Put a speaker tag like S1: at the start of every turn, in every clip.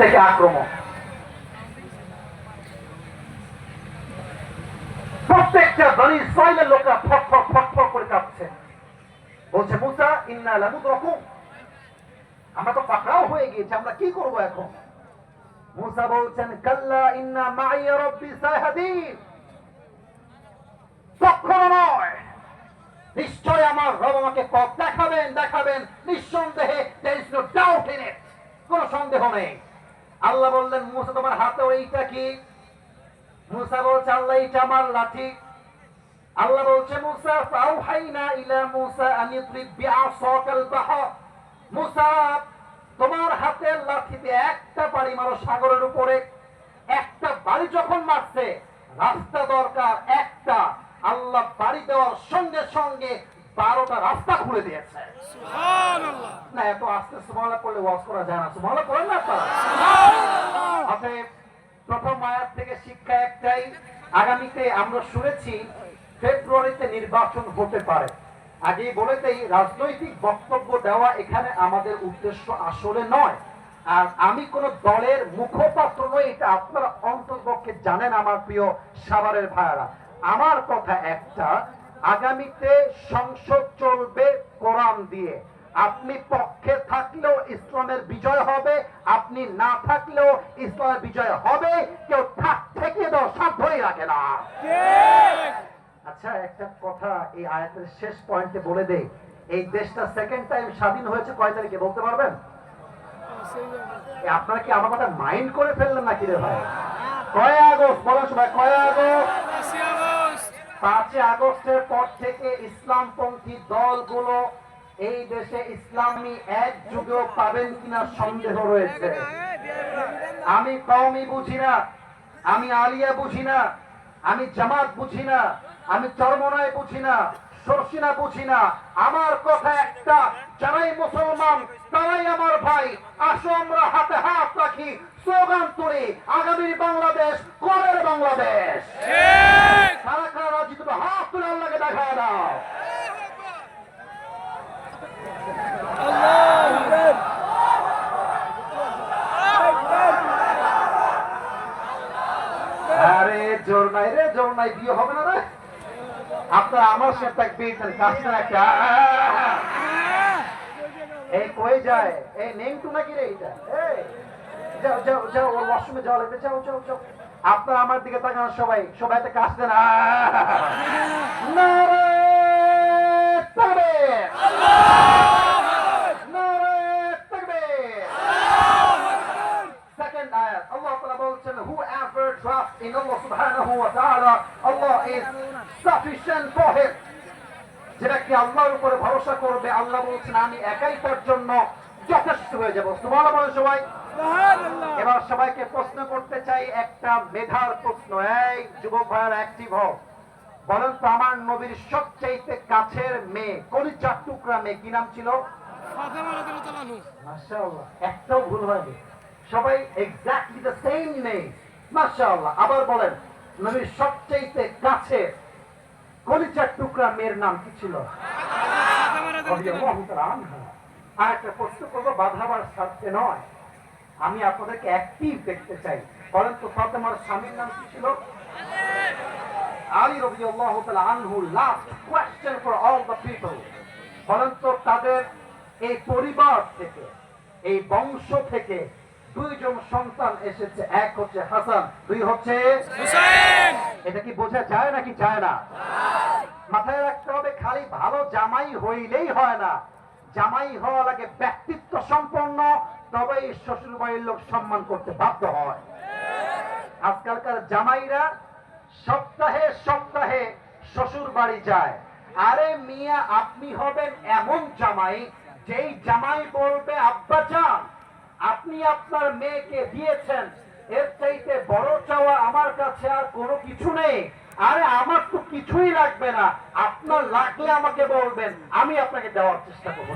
S1: থেকে আক্রমণ। প্রত্যেকটা বনি ইসরায়েলের লোকরা ফট ফট ফট ফট করে কাঁপছে। বলছে, মুসা, ইন্না লামুদ রকম আমরা তো পাকড়াও হয়ে গিয়েছি, আমরা কি করব এখন? মুসা বলছেন, কাল্লা ইন্না মাইয়া রব্বি সাইহাদিন কখনো নয়। নিশ্চয় আমার রব আমাকে দেখাবেন দেখাবেন। নিঃসন্দেহে there is no doubt in it কোন সন্দেহ নেই। আল্লাহ বললেন, মুসা, তোমার হাতে এইটা কি? মুসা বলছে, আল্লাহ এটা আমার লাঠি। আল্লাহ বলছে, মুসা ফাউহাইনা ইলা মুসা আন বিআসাকাল বাহর। মুসা, তোমার হাতের লাঠিতে একটা বাড়ি মারো সাগরের উপরে। একটা বাড়ি যখন মারছে, রাস্তা দরকার একটা। আল্লাহ বাড়ি দেওয়ার সঙ্গে সঙ্গে বারোটা রাস্তা খুলে দিয়েছে। না এত আস্তে সুমালা করলে ওয়াজ করা যায় না। সুমালা করেন না আপনারা? প্রথম আয়াত থেকে শিক্ষা একটাই আগামীতে আমরা শুনেছি ফেব্রুয়ারিতে নির্বাচন হতে পারে। আগেই বলেতেই রাজনৈতিক বক্তব্য দেওয়া এখানে আমাদের উদ্দেশ্য আসলে নয়। আর আমি কোন দলের মুখপাত্র নই এটা আপনারা অন্তর্পক্ষে জানেন আমার প্রিয় সাভারের ভাইয়ারা। আমার কথা একটা আগামীতে সংসদ চলবে কোরআন দিয়ে। আপনি পক্ষে থাকলেও ইসলামের বিজয় হবে, আপনি না থাকলেও ইসলামের বিজয় হবে, কেউ থাক থেকে দাও সাধ্যই রাখে না। আচ্ছা একটা কথা এই আয়াতের শেষ পয়েন্টে বলে দেই। এই দেশটা সেকেন্ড টাইম স্বাধীন হয়েছে কয় তারিখে, বলতে পারবেন? আপনারা কি আমার কথা মাইন্ড করে ফেললেন নাকি রে ভাই? কয় আগস্ট, বলার সময় কয় আগস্ট? পাঁচই আগস্টের পর থেকে ইসলামপন্থী দলগুলো এই দেশে ইসলামী এক যুগেও পাবেন কিনা সন্দেহ রয়েছে। আমি কওমি বুঝি না আমি আলিয়া বুঝি না আমি জামাত বুঝি না আমি চরমনায় বুঝি না সরসিনা বুঝি না। আমার কথা একটা যারাই মুসলমান তারাই আমার ভাই। আসো আমরা হাতে হাত রাখি স্লোগান তুলি আগামীর বাংলাদেশ করের বাংলাদেশ। সারা কারা আল্লাহকে দেখা দাও। আরে, জোর নাই রে, জোর নাই, বিয়ে হবে না রে। আপনার আমার সাথে এক বিয়ে কাজটা একটা। এই কই যায়? এই নেংটু নাকি রে এই, যাও যাও ওর ওয়াশরুমে যাওয়া লাগবে যাও যাও যাও। আপনার আমার দিকে তাকান সবাই। সবাই একটা কাজ দেন। বলছেন, is sufficient যেটা কি আল্লাহর উপরে ভরসা করবে? আল্লাহ বলছেন আমি একাই তার জন্য হয়ে যাব। সুবহানাল্লাহ বলে সবাই। এবার সবাইকে প্রশ্ন করতে চাই একটা মেধার প্রশ্ন। এই যুবক ভাইয়ার অ্যাক্টিভ হও। বলেন তো আমার নবীর সবচাইতে কাছের মেয়ে কলিজার টুকরা মেয়ে কি নাম ছিল? একটাও ভুল হয়নি। সবাই এক্স্যাক্টলি দ্য সেম নেই মাশাআল্লাহ আবার বলেন নবীর সবচাইতে কাছে কলিজার টুকরা মেয়ের নাম কি ছিল। আর একটা প্রশ্ন করব বাধাবার স্বার্থে নয়। আমি আপনাদেরকে অ্যাক্টিভ দেখতে চাই। বলেন তো ফাতেমার স্বামীর নাম কি ছিল? আলী তাআলা আনহু last question for all the people বলেন তো তাদের এই পরিবার থেকে এই বংশ থেকে দুইজন সন্তান এসেছে। এক হচ্ছে হাসান দুই হচ্ছে এটা কি বোঝা যায় নাকি যায় না? মাথায় রাখতে হবে খালি ভালো জামাই হইলেই হয় না। জামাই হওয়া লাগে ব্যক্তিত্ব সম্পন্ন, তবেই শ্বশুর বাড়ির লোক সম্মান করতে বাধ্য হয়। আজকালকার জামাইরা সপ্তাহে সপ্তাহে শ্বশুর বাড়ি যায়। আরে মিয়া, আপনি হবেন এমন জামাই, যেই জামাই বলবে, আব্বা যান আপনি আপনার মেয়েকে দিয়েছেন, এর চাইতে বড় চাওয়া আমার কাছে আর কোনো কিছু নেই। আরে আমার তো কিছুই লাগবে না। আপনার লাগলে আমাকে বলবেন, আমি আপনাকে দেওয়ার চেষ্টা করব।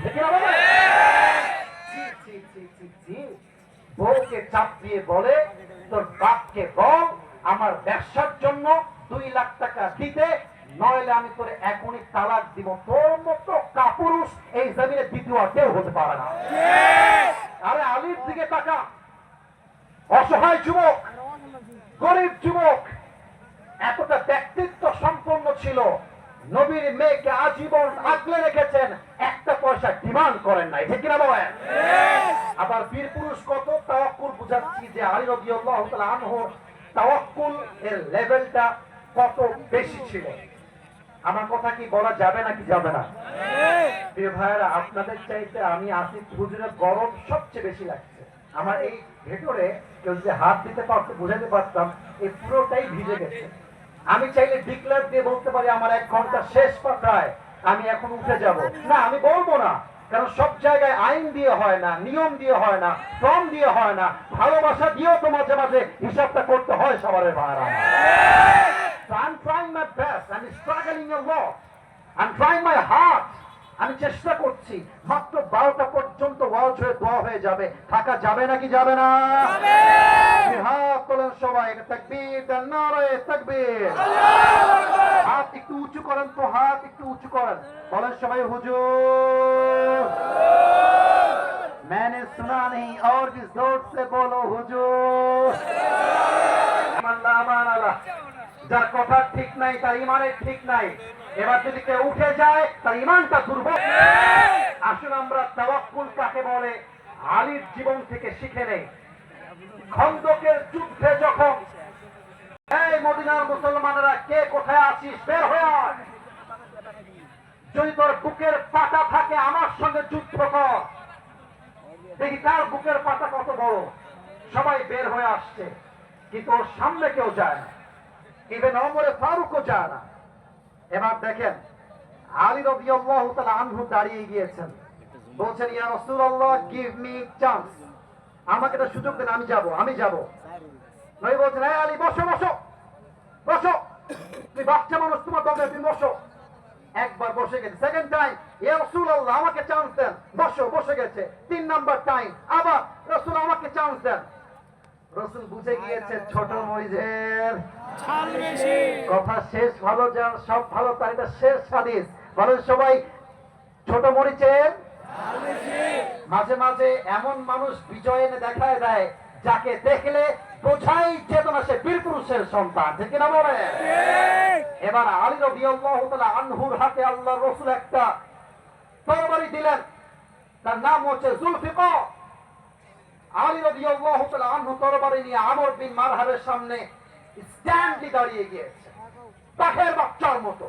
S1: বউকে চাপ দিয়ে বলে, তোর বাপকে বল, আমার ব্যবসার জন্য দুই লাখ টাকা দিতে, নইলে আমি তোরে এখনই তালাক দিব। তোর মতো কাপুরুষ এই জমিনে দ্বিতীয় আর কেউ হতে পারে না। আরে আলীর দিকে তাকা। অসহায় যুবক, গরিব যুবক এতটা ব্যক্তিত্ব সম্পন্ন ছিল। নবীর মেয়েকে আজীবন আগলে রেখেছেন, একটা পয়সা ডিমান্ড করেন নাই। ঠিক কিনা বলেন? আবার বীর পুরুষ কত? তাওয়াক্কুল বুঝাচ্ছি যে আলী রাদিয়াল্লাহু তাআলা আনহু, তাওয়াক্কুল এর লেভেলটা কত বেশি ছিল? আমার কথা কি বলা যাবে নাকি যাবে না? প্রিয় ভাইয়েরা, আপনাদের চাইতে আমি আসিফ হুজুরের গরম সবচেয়ে বেশি লাগছে। আমার এই ভেতরে কেউ যদি হাত দিতে পারতো বুঝাতে পারতাম, এই পুরোটাই ভিজে গেছে। আমি চাইলে ডিক্লেয়ার দিয়ে বলতে পারি আমার এক ঘণ্টা শেষ পাতায় আমি এখন উঠে যাব। না, আমি বলব না। কারণ সব জায়গায় আইন দিয়ে হয় না, নিয়ম দিয়ে হয় না ফর্ম দিয়ে হয় না। ভালোবাসা দিয়েও তো মাঝে মাঝে হিসাবটা করতে হয় সবার ভাড়া আমি trying my best. I'm struggling a lot. আমি চেষ্টা করছি মাত্র বারোটা পর্যন্ত ওয়াজ হয়ে দোয়া হয়ে যাবে থাকা যাবে নাকি যাবে না আপনি হাত তোলেন সবাই এটা তাকবীর দেন নারায়ে তাকবীর হাত একটু উঁচু করেন তো হাত একটু উঁচু করেন বলেন সবাই হুজুর मैंने सुना नहीं और भी जोर से बोलो हुजूर আল্লাহ আমান আল্লাহ যার কথা ঠিক নাই, তার ইমানের ঠিক নাই। এবার যদি কেউ উঠে যায়, তার ইমানটা দুর্বল। আসুন আমরা তাওয়াক্কুল কাকে বলে, আলীর জীবন থেকে শিখে নেই। খন্দকের যুদ্ধে যখন, এই মদিনার মুসলমানেরা কে কোথায় আছিস, বের হয়ে। যদি তোর বুকের পাটা থাকে, আমার সঙ্গে যুদ্ধ কর। দেখি কার বুকের পাতা কত বড়। সবাই বের হয়ে আসছে, কিন্তু ওর সামনে কেউ যায় না। ইভেন অমরে ফারুকও যায় না। এবার দেখেন, আলী রাদিয়াল্লাহু তাআলা আনহু দাঁড়িয়ে গিয়েছেন। বলছেন, ইয়া রাসূলুল্লাহ গিভ মি চান্স আমাকে একটা সুযোগ দেন, আমি যাব আমি যাব। নবী বলছেন হ্যাঁ আলী, বসো বসো বসো। তুমি বাচ্চা মানুষ, তোমার দমে তুমি বসো। একবার বসে গেছে। সেকেন্ড টাইম ইয়া রাসূলুল্লাহ, আমাকে চান্স দেন। বসো, বসে গেছে। তিন নাম্বার টাইম আবার, রাসূল, আমাকে চান্স দেন। রসুল বুঝে গিয়েছে ছোট মরিজের কথা শেষ ভালো যার সব ভালো তার এটা শেষ হাদিস। বলেন সবাই ছোট মরিচের? মাঝে মাঝে এমন মানুষ বিজয় এনে দেখায় দেয় যাকে দেখলে বোঝাই চেতনা সে বীর পুরুষের সন্তান। ঠিক না বলে এবার আলী রাদিয়াল্লাহু তাআলা আনহুর হাতে আল্লাহ রসুল একটা তরবারি দিলেন। তার নাম হচ্ছে জুলফিকার। আলী রবি আনহু তরবারি নিয়ে আমর বিন মারহাবের সামনে স্ট্যান্ডলি দাঁড়িয়ে গিয়েছে। পাখের বাচ্চার মতো।